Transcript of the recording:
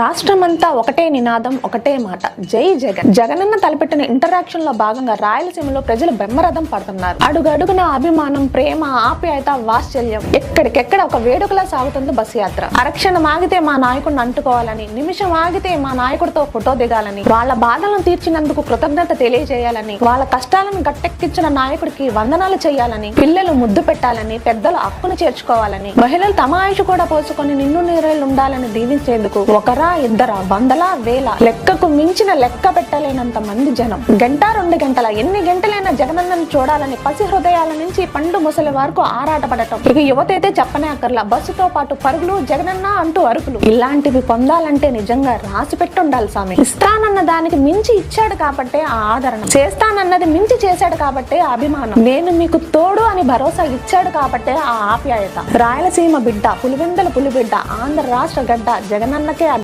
రాష్ట్రమంతా ఒకటే నినాదం ఒకటే మాట. జై జగన్. జగనన్న తలపెట్టిన ఇంటరాక్షన్లో భాగంగా రాయలసీమలో ప్రజలు బెమ్మరథం పడుతున్నారు. అడుగడుగున అభిమానం ప్రేమ ఆప్యాయత వాత్సల్యం. ఎక్కడికెక్కడ ఒక వేడుకలా సాగుతుంది బస్సు యాత్ర. అరక్షణం ఆగితే మా నాయకుడిని అంటుకోవాలని నిమిషం ఆగితే మా నాయకుడితో ఫోటో దిగాలని వాళ్ళ బాధలను తీర్చినందుకు కృతజ్ఞత తెలియజేయాలని వాళ్ళ కష్టాలను గట్టెక్కించిన నాయకుడికి వందనాలు చేయాలని పిల్లలు ముద్దు పెట్టాలని పెద్దలు అక్కును చేర్చుకోవాలని మహిళలు తమ ఆయుష్ కూడా పోసుకొని నిన్ను నీరేళ్ళు ఉండాలని దీవించేందుకు ఒకరా ఇద్దరా వందల వేల లెక్కకు మించిన లెక్క పెట్టలేనంత మంది జనం. గంట రెండు గంటల ఎన్ని గంటలైనా జగనన్నను చూడాలని పసి హృదయాల నుంచి పండు ముసలి వరకు ఆరాటపడటం. ఇక యువత అయితే చెప్పనే అక్కర్లా. బస్సుతో పాటు పరుగులు జగనన్న అంటూ అరుపులు. ఇలాంటివి పొందాలంటే నిజంగా రాసి పెట్టి ఉండాలి స్వామి. ఇస్తానన్న దానికి మించి ఇచ్చాడు కాబట్టే ఆ ఆదరణ. చేస్తానన్నది మించి చేశాడు కాబట్టే ఆ అభిమానం. నేను మీకు తోడు అని భరోసా ఇచ్చాడు కాబట్టే ఆ ఆప్యాయత. రాయలసీమ బిడ్డ పులివెందల పులిబిడ్డ ఆంధ్ర రాష్ట్ర గడ్డ జగనన్నకే